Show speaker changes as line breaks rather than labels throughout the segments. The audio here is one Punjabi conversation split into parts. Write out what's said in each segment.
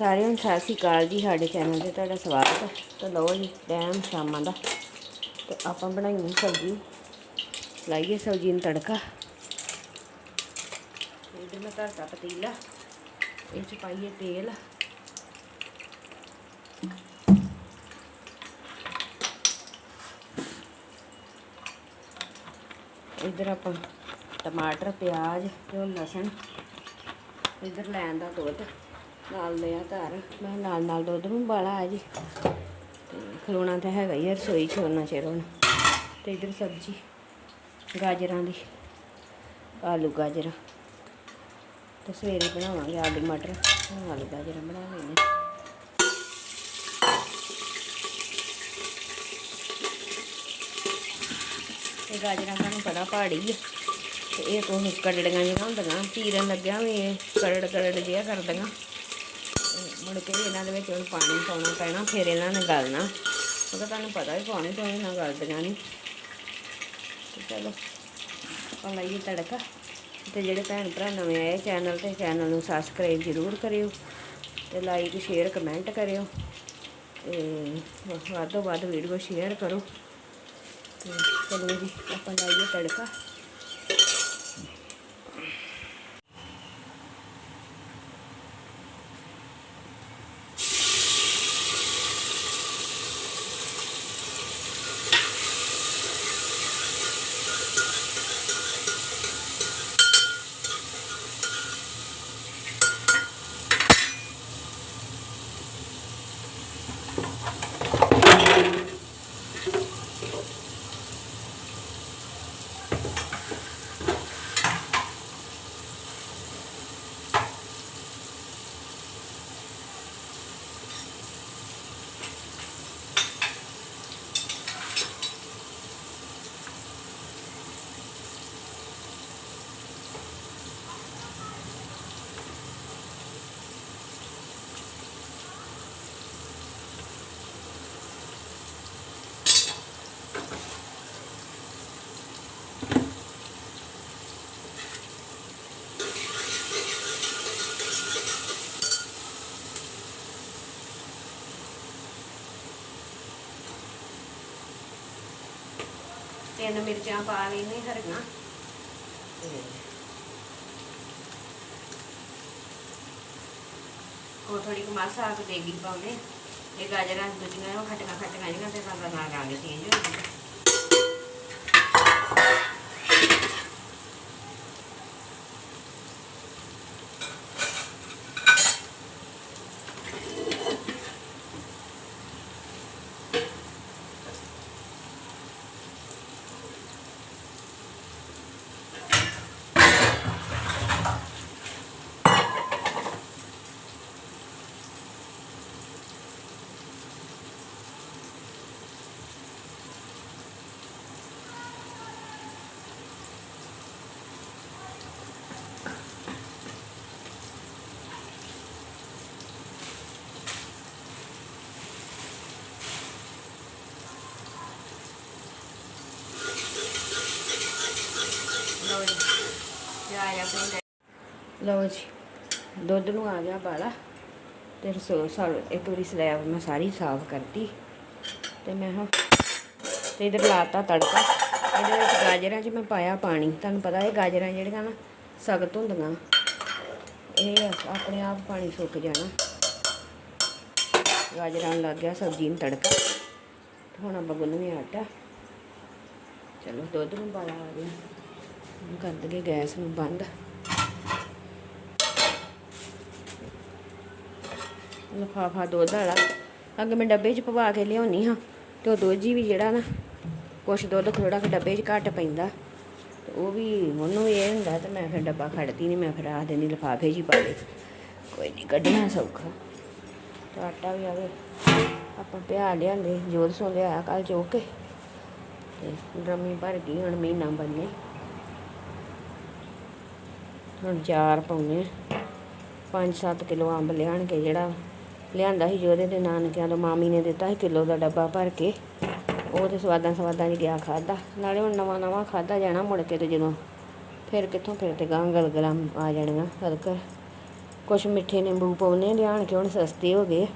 ਸਾਰਿਆਂ ਨੂੰ ਸਤਿ ਸ਼੍ਰੀ ਅਕਾਲ ਜੀ, ਸਾਡੇ ਚੈਨਲ ਤੇ ਤੁਹਾਡਾ ਸਵਾਗਤ ਹੈ ਤਾਂ ਲਓ ਜੀ, ਟਾਈਮ ਸ਼ਾਮਾਂ ਦਾ। ਤੇ ਆਪਾਂ ਬਣਾਈਏ ਸਬਜ਼ੀ। ਲਾਈਏ ਸਬਜ਼ੀ ਨੂੰ ਤੜਕਾ। ਇਧਰ ਮੈਂ ਧਰਤਾ ਪਤੀਲਾ। ਇਹ ਚ ਪਾਈਏ ਤੇਲ। ਇਧਰ ਆਪਾਂ ਟਮਾਟਰ, ਪਿਆਜ਼ ਤੇ ਲਸਣ। ਇਧਰ ਲੈਣ ਦਾ ਦੁੱਧ। ਨਾਲ ਲਿਆ ਘਰ। ਮੈਂ ਨਾਲ ਨਾਲ ਦੁੱਧ ਨੂੰ ਬਾਲਾ ਆ ਜੀ। ਖਲੋਣਾ ਤਾਂ ਹੈਗਾ ਹੀ ਰਸੋਈ ਚ ਉਹਨਾਂ ਚਿਰ ਹੁਣ। ਤੇ ਇਧਰ ਸਬਜ਼ੀ, ਗਾਜਰਾਂ ਦੀ, ਆਲੂ ਗਾਜਰਾਂ। ਤੇ ਸਵੇਰੇ ਬਣਾਵਾਂਗੇ ਆਲੂ ਮਟਰ। ਆਲੂ ਗਾਜਰਾਂ ਬਣਾ ਲੈਣੇ ਇਹ ਗਾਜਰਾਂ ਤੁਹਾਨੂੰ ਪਤਾ ਪਹਾੜੀ ਹੈ ਤੇ ਇਹ ਕੋਈ ਕੜੜੀਆਂ ਜਿਹੀਆਂ ਹੁੰਦੀਆਂ। ਚੀਰਨ ਲੱਗਿਆ ਵੀ ਇਹ ਕਰੜ ਕੜੜ ਜਿਹਾ ਕਰਦੀਆਂ। ਮੁੜ ਕੇ ਇਹਨਾਂ ਦੇ ਵਿੱਚ ਹੁਣ ਪਾਣੀ ਪਾਉਣਾ ਪੈਣਾ, ਫਿਰ ਇਹਨਾਂ ਨੇ ਗਲਣਾ। ਉਹਦਾ ਤੁਹਾਨੂੰ ਪਤਾ ਹੀ ਪਾਣੀ ਤੋਂ ਇਹਨਾਂ ਗਲਦੀਆਂ ਨਹੀਂ। ਚਲੋ, ਆਪਾਂ ਲਾਈਏ ਤੜਕਾ। ਤੇ ਜਿਹੜੇ ਭੈਣ ਭਰਾ ਨਵੇਂ ਆਏ, ਚੈਨਲ ਤੇ, ਚੈਨਲ ਨੂੰ ਸਬਸਕ੍ਰਾਈਬ ਜ਼ਰੂਰ ਕਰਿਓ ਤੇ ਲਾਈਕ ਸ਼ੇਅਰ ਕਮੈਂਟ ਕਰਿਓ। ਤੇ ਵੱਧ ਤੋਂ ਵੱਧ ਵੀਡੀਓ ਸ਼ੇਅਰ ਕਰੋ। ਤੇ ਚਲੋ ਜੀ, ਆਪਾਂ ਲਾਈਏ ਤੜਕਾ। ਮਿਰਚਾਂ ਪਾ ਲੈਨੇ ਹਰੀਆਂ ਤੇ ਉਹ ਥੋੜੀ ਕੁ ਮਾਸਾ ਆ ਕੇ ਦੇਗੀ ਪਾਉਨੇ ਇਹ ਗਾਜਰਾਂ ਦੂਜੀਆਂ ਉਹ ਖਟੀਆਂ ਖਟੀਆਂ ਜਿਹੀਆਂ ਤੇ ਰੰਗ ਨਾਲ ਰੰਗ ਚੇਂਜ ਹੋ ਜਾਂਦਾ ਲਓ ਜੀ ਪਿਆਜ਼ ਆਪਣੇ ਲਓ ਜੀ, ਦੁੱਧ ਨੂੰ ਆ ਗਿਆ ਬਾਲਾ ਤੇ ਰਸੋ ਸਾਲ, ਇੱਕ ਵਾਰੀ ਸਲੈਬ ਮੈਂ ਸਾਰੀ ਸਾਫ਼ ਕਰਤੀ ਤੇ ਮੈਂ ਹਾਂ ਤੇ ਇਧਰ ਲਾਤਾ ਤੜਕਾ, ਇਹਦੇ ਵਿੱਚ ਗਾਜਰਾਂ 'ਚ ਮੈਂ ਪਾਇਆ ਪਾਣੀ, ਤੁਹਾਨੂੰ ਪਤਾ ਇਹ ਗਾਜਰਾਂ ਜਿਹੜੀਆਂ ਨਾ ਸਖਤ ਹੁੰਦੀਆਂ, ਇਹ ਆਪਣੇ ਆਪ ਪਾਣੀ ਸੁੱਕ ਜਾਣਾ। ਗਾਜਰਾਂ ਨੂੰ ਲੱਗ ਗਿਆ ਸਬਜ਼ੀ ਨੂੰ ਤੜਕਾ ਹੁਣ ਆਪਾਂ ਗੁੰਨਵੇਂ ਆਟਾ। ਚਲੋ ਦੁੱਧ ਨੂੰ ਬਾਲਾ ਆ ਗਿਆ। ਹੁਣ ਕਰ ਦਈਏ ਗੈਸ ਨੂੰ ਬੰਦ। ਲਫਾਫਾ ਦੁੱਧ ਵਾਲਾ। ਅੱਗੇ ਮੈਂ ਡੱਬੇ 'ਚ ਪਵਾ ਕੇ ਲਿਆਉਣੀ ਹਾਂ, ਤੇ ਉਹ ਦੁੱਧ ਹੀ ਵੀ ਜਿਹੜਾ ਨਾ, ਕੁਛ ਦੁੱਧ ਥੋੜਾ ਕਿ ਡੱਬੇ 'ਚ ਘੱਟ ਪੈਂਦਾ। ਤੇ ਉਹ ਵੀ ਉਹਨੂੰ ਇਹ ਹੁੰਦਾ, ਤੇ ਮੈਂ ਫਿਰ ਡੱਬਾ ਖੜਦੀ ਨਹੀਂ ਮੈਂ ਫਿਰ ਆਖ ਦਿੰਦੀ ਲਫਾਫੇ 'ਚ ਹੀ ਪਾ ਦੇ ਕੋਈ ਨਹੀਂ ਕੱਢਣਾ ਸੌਖਾ। ਤੇ ਆਟਾ ਵੀ ਆਵੇ, ਆਪਾਂ ਪਿਆ ਲਿਆਂਦੇ, ਜੋਤ ਸੋ ਲਿਆ ਕੱਲ ਚੋਕ ਕੇ। ਤੇ ਡਰਮੀ ਭਰ ਗਈ, ਹੁਣ ਮਹੀਨਾ ਬੰਨੇ ਹੁਣ ਚਾਰ ਪਾਉਣੇ 5-7 ਕਿਲੋ ਅੰਬ ਲਿਆਣਗੇ ਜਿਹੜਾ ਲਿਆਂਦਾ ਸੀ ਜੋਦੇ ਦੇ ਨਾਨਕਿਆਂ ਤੋਂ ਮਾਮੀ ਨੇ ਦਿੱਤਾ ਸੀ ਕਿਲੋ ਦਾ ਡੱਬਾ ਭਰ ਕੇ। ਉਹ ਤੇ ਸਵਾਦਾਂ ਸਵਾਦਾਂ ਚ ਗਿਆ ਖਾਦਾ ਨਾਲੇ ਹੁਣ ਨਵਾਂ ਨਵਾਂ ਖਾਦਾ ਜਾਣਾ ਮੁੜ ਕੇ ਤੇ ਜਦੋਂ ਫਿਰ ਕਿੱਥੋਂ ਫਿਰ ਤੇ ਗਾਂ ਗਲਗਲਾਂ ਆ ਜਾਣੀਆਂ ਹਲਕਰ ਕੁਛ ਮਿੱਠੇ ਨਿੰਬੂ ਪਾਉਨੇ ਲਿਆਣ ਕੇ ਹੁਣ ਸਸਤੇ ਹੋ ਗਏ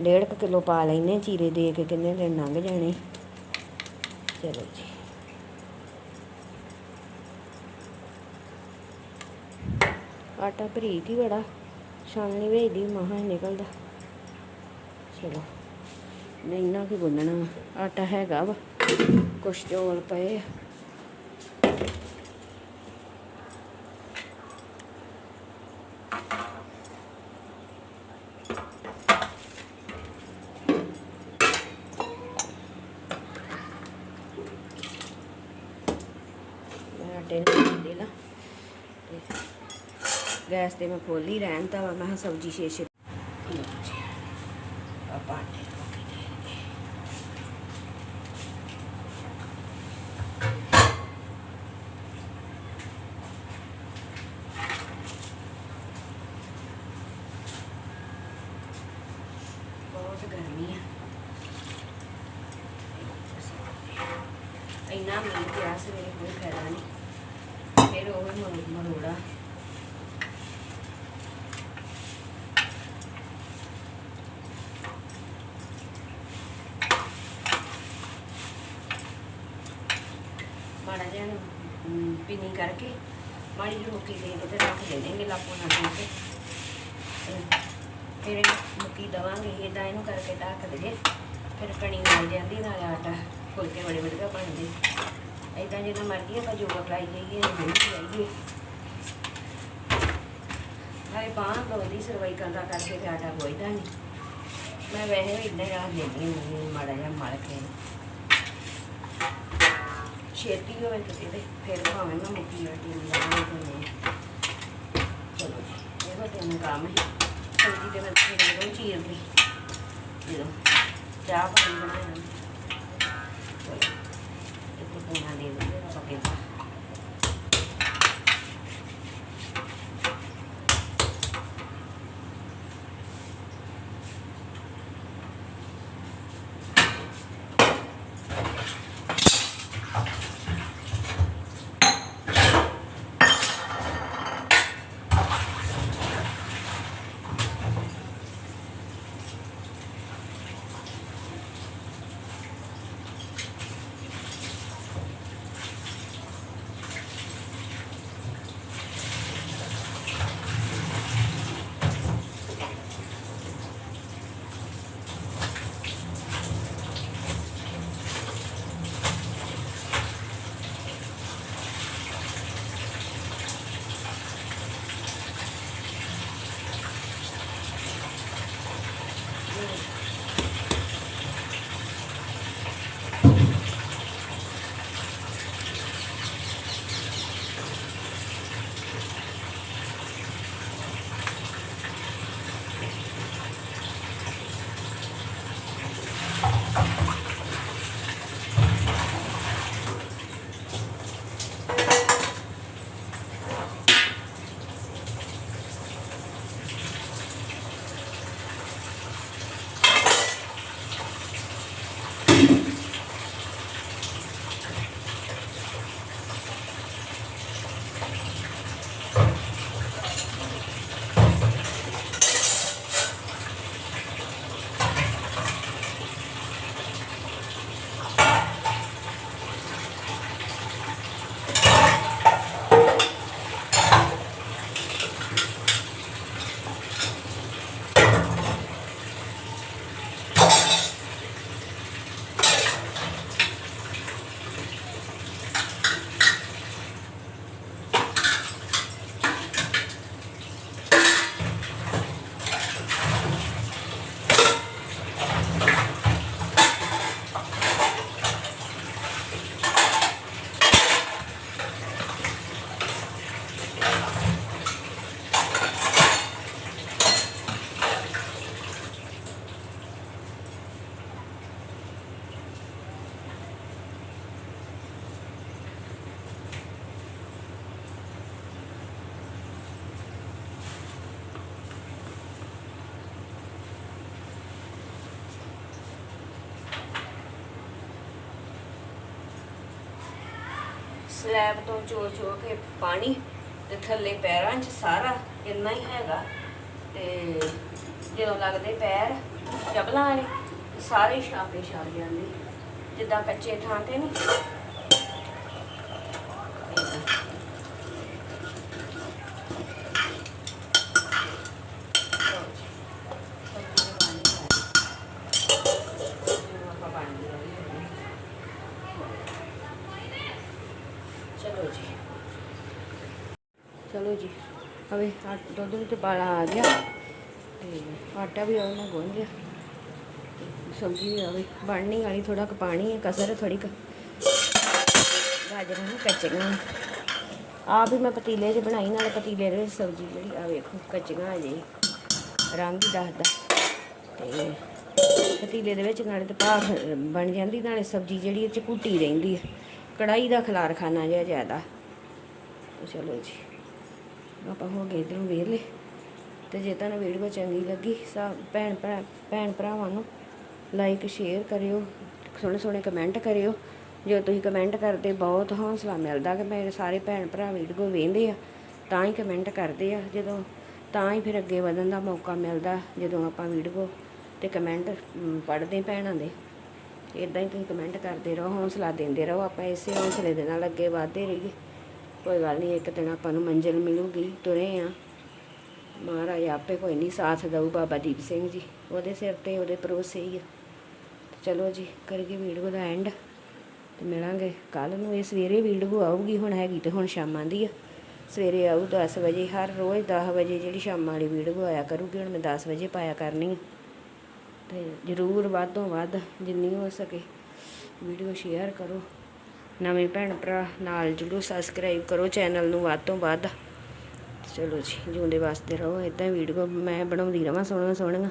ਡੇਢ ਕੁ ਕਿਲੋ ਪਾ ਲੈਨੇ ਚੀਰੇ ਦੇ ਕੇ ਕਿੰਨੇ ਦਿਨ ਲੰਘ ਜਾਣੇ। ਚਲੋ ਜੀ। ਆਟਾ ਭਰੀ ਹੀ ਬੜਾ। ਛਾਣਨੀ ਵੇਚਦੀ ਮਹਾ ਨਿਕਲਦਾ। ਚਲੋ ਨਹੀਂ ਨਾ ਕੀ ਗੁੰਨਣਾ ਆਟਾ ਹੈਗਾ ਵਾ, ਕੁਛ ਚੌਲ ਪਏ ਆ ਮੈਂ ਆਟੇ ਨੂੰ ਦੇ ਲਾ ਤੇ ਗੈਸ ਤੇ ਮੈਂ ਖੋਲੀ ਰਹਿਣ ਤਾਂ ਮੈਂ ਕਿਹਾ ਸਬਜ਼ੀ ਛੇ ਛੇ ਆਪਾਂ ਆਟੇ ਬਹੁਤ ਗਰਮੀ ਆ। ਇੰਨਾ ਮੀਂਹ ਪਿਆ, ਸਵੇਰੇ ਕੋਈ ਫਾਇਦਾ ਨਹੀਂ। ਫਿਰ ਉਹ ਮਰੋੜਾ। ਅਮ, ਪਿੰਨੀ ਕਰਕੇ ਮਾੜੀ ਜਿਹੀ ਮੁੱਕੀ ਦੇ ਕੇ ਤੇ ਰੱਖ ਦੇ ਦੇਂਗੇ ਲਾਪੋ ਨਾਲ ਦੇ ਕੇ। ਫਿਰ ਮੁੱਕੀ ਦਵਾਂਗੇ ਇਦਾਂ ਇਹਨੂੰ ਕਰਕੇ ਢੱਕ ਦੇਗੇ ਫਿਰ ਕਣੀ ਮਿਲ ਜਾਂਦੀ ਨਾਲ ਆਟਾ ਫੁਲਕੇ ਬੜੇ ਵਧੀਆ ਬਣਦੇ ਇਦਾਂ ਜਿੰਨਾ ਮਰਜ਼ੀ ਆਪਾਂ ਜੋਗਾ ਕਰਾਈ ਜਾਈਏ ਨਹੀਂ ਜਾਈਏ ਹਾਏ ਬਾਂਹ ਲੋਦੀ ਸਰਵਾਈਕਲ ਦਾ ਕਰਕੇ ਤੇ ਆਟਾ ਗੋਈਦਾ ਨਹੀਂ ਮੈਂ ਵੈਸੇ ਵੀ ਇਦਾਂ ਰੱਖ ਦਿੰਦੀ ਮਾੜਾ ਜਿਹਾ ਮਲ ਕੇ। ਛੇਤੀ ਹੋਵੇ ਕਿਤੇ ਤੇ ਫਿਰ ਭਾਵੇਂ ਮੈਂ ਮੁੱਕੀ ਆਟੀ ਲਾਵਾਂ ਤੇ ਨਹੀਂ ਚਲੋ ਜੀ ਇਹੋ ਤਿੰਨ ਕੰਮ ਹੈ ਸਬਜ਼ੀ ਤੇ ਮੈਂ ਫਿਰ ਦੋ ਚੀਰ ਲਈ ਜਦੋਂ ਚਾਹ ਪਾਣੀ ਬਣਾਇਆ ਚਲੋ ਇੱਕ ਪੂਣਾ ਦੇ ਦਿੰਦੇ ਆਪਾਂ ਸਲੈਬ ਤੋਂ ਚੋ ਚੋ ਕੇ ਪਾਣੀ ਤੇ ਥੱਲੇ ਪੈਰਾਂ 'ਚ ਸਾਰਾ ਇੰਨਾ ਹੀ ਹੈਗਾ। ਤੇ ਜਦੋਂ ਲੱਗਦੇ ਪੈਰ ਚਬਲਾਂ ਵਾਲੇ ਸਾਰੇ ਛਾਪੇ ਛਾਪ ਜਾਂਦੇ। ਜਿੱਦਾਂ ਕੱਚੇ ਥਾਂ ਤੇ ਨਹੀਂ ਏਦਾਂ। ਲਓ ਜੀ, ਸਬਜ਼ੀ ਦੇ ਬਣ ਗਈ। ਇਹਨੂੰ ਆਪਾਂ ਬਣ ਗਈ ਹੋਈ ਚਲੋ ਜੀ ਚਲੋ ਜੀ ਹਵੇ ਦੁੱਧ ਵਿੱਚ ਪਾਲਾ ਆ ਗਿਆ। ਤੇ ਆਟਾ ਵੀ ਉਹਨੇ ਗੁੰਨ ਲਿਆ। ਸਬਜ਼ੀ ਵੀ ਆਵੇ ਬਣਨੀ ਵਾਲੀ ਥੋੜਾ ਕੁ ਪਾਣੀ ਹੈ, ਕਸਰ ਹੈ ਥੋੜੀ ਕੁ। ਗਾਜਰਾਂ ਨੂੰ ਕੱਚੀਆਂ। ਆ ਵੀ ਮੈਂ ਪਤੀਲੇ 'ਚ ਬਣਾਈ, ਨਾਲੇ ਪਤੀਲੇ ਦੇ ਵਿੱਚ ਸਬਜ਼ੀ ਜਿਹੜੀ ਆ ਵੇਖੋ, ਕੱਚੀਆਂ ਆ ਜੀ ਰੰਗ ਹੀ ਦੱਸਦਾ। ਤੇ ਪਤੀਲੇ ਦੇ ਵਿੱਚ ਨਾਲੇ ਤੇ ਭਾਫ ਬਣ ਜਾਂਦੀ, ਨਾਲੇ ਸਬਜ਼ੀ ਜਿਹੜੀ ਇਹ 'ਚ ਘੁੱਟੀ ਰਹਿੰਦੀ ਹੈ। ਕੜਾਈ ਦਾ ਖਲਾਰ ਖਾਣਾ ਜਿਹਾ ਜ਼ਿਆਦਾ। ਚਲੋ ਜੀ। ਆਪਾਂ ਹੋ ਗਏ ਇਧਰੋਂ ਵੇਲੇ ਤੇ ਜੇ ਤੁਹਾਨੂੰ ਵੀਡੀਓ ਚੰਗੀ ਲੱਗੀ ਸਭ ਭੈਣ ਭਰਾ ਭੈਣ ਭਰਾਵਾਂ ਨੂੰ ਲਾਈਕ ਸ਼ੇਅਰ ਕਰਿਓ, ਸੋਹਣੇ ਸੋਹਣੇ ਕਮੈਂਟ ਕਰਿਓ। ਜੋ ਤੁਸੀਂ ਕਮੈਂਟ ਕਰਦੇ ਬਹੁਤ ਹੌਸਲਾ ਮਿਲਦਾ ਕਿ ਮੇਰੇ ਸਾਰੇ ਭੈਣ ਭਰਾ ਵੀਡੀਓ ਵੇਖਦੇ ਆ, ਤਾਂ ਹੀ ਕਮੈਂਟ ਕਰਦੇ ਆ। ਜਦੋਂ ਤਾਂ ਹੀ ਫਿਰ ਅੱਗੇ ਵਧਣ ਦਾ ਮੌਕਾ ਮਿਲਦਾ, ਜਦੋਂ ਆਪਾਂ ਵੀਡੀਓ ਤੇ ਕਮੈਂਟ ਪੜ੍ਹਦੇ ਭੈਣਾਂ ਦੇ। ਇਦਾਂ ਹੀ ਤੁਸੀਂ ਕਮੈਂਟ ਕਰਦੇ ਰਹੋ, ਹੌਸਲਾ ਦਿੰਦੇ ਰਹੋ। ਆਪਾਂ ਇਸੇ ਹੌਸਲੇ ਦੇ ਨਾਲ ਅੱਗੇ ਵਧਦੇ ਰਹੀਏ। ਕੋਈ ਗੱਲ ਨਹੀਂ, ਇੱਕ ਦਿਨ ਆਪਾਂ ਨੂੰ ਮੰਜ਼ਿਲ ਮਿਲੂਗੀ, ਤੁਰੇ ਆ। ਮਹਾਰਾਜ ਆਪੇ ਕੋਈ ਨਹੀਂ ਸਾਥ ਦਊ ਬਾਬਾ ਦੀਪ ਸਿੰਘ ਜੀ। ਉਹਦੇ ਸਿਰ ਤੇ ਉਹਦੇ ਭਰੋਸੇ ਹੀ ਆ। ਚਲੋ ਜੀ, ਕਰੀਏ ਵੀਡੀਓ ਦਾ ਐਂਡ ਤੇ ਮਿਲਾਂਗੇ। ਕੱਲ ਨੂੰ ਇਹ ਸਵੇਰੇ ਵੀਡੀਓ ਆਊਗੀ, ਹੁਣ ਹੈਗੀ ਤੇ ਹੁਣ ਸ਼ਾਮਾਂ ਦੀ ਆ। ਸਵੇਰੇ ਆਊ 10 ਵਜੇ, ਹਰ ਰੋਜ਼ 10 ਵਜੇ ਜਿਹੜੀ ਸ਼ਾਮਾਂ ਵਾਲੀ ਵੀਡੀਓ ਆਇਆ ਕਰੂਗੀ, ਹੁਣ ਮੈਂ 10 ਵਜੇ ਪਾਇਆ ਕਰਨੀ ਆ। ਤੇ ਜਰੂਰ ਵੱਧ ਤੋਂ ਵੱਧ ਜਿੰਨੀ ਹੋ ਸਕੇ ਵੀਡੀਓ ਸ਼ੇਅਰ ਕਰੋ। ਨਵੇਂ ਭੈਣ ਭਰਾ ਨਾਲ ਜਰੂਰ ਸਬਸਕ੍ਰਾਈਬ ਕਰੋ ਚੈਨਲ ਨੂੰ ਵੱਧ ਤੋਂ ਵੱਧ। ਚਲੋ ਜੀ, ਜਿਉਂਦੇ ਵਾਸਤੇ ਰਹੋ ਇਦਾਂ ਵੀਡੀਓ ਮੈਂ ਬਣਾਉਂਦੀ ਰਵਾਂ ਸੋਹਣੀਆਂ ਸੋਹਣੀਆਂ।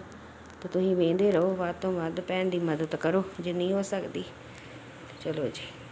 ਤੇ ਤੁਸੀਂ ਵੇਖਦੇ ਰਹੋ, ਵੱਧ ਤੋਂ ਵੱਧ ਭੈਣ ਦੀ ਮਦਦ ਕਰੋ ਜਿੰਨੀ ਹੋ ਸਕਦੀ। ਚਲੋ ਜੀ।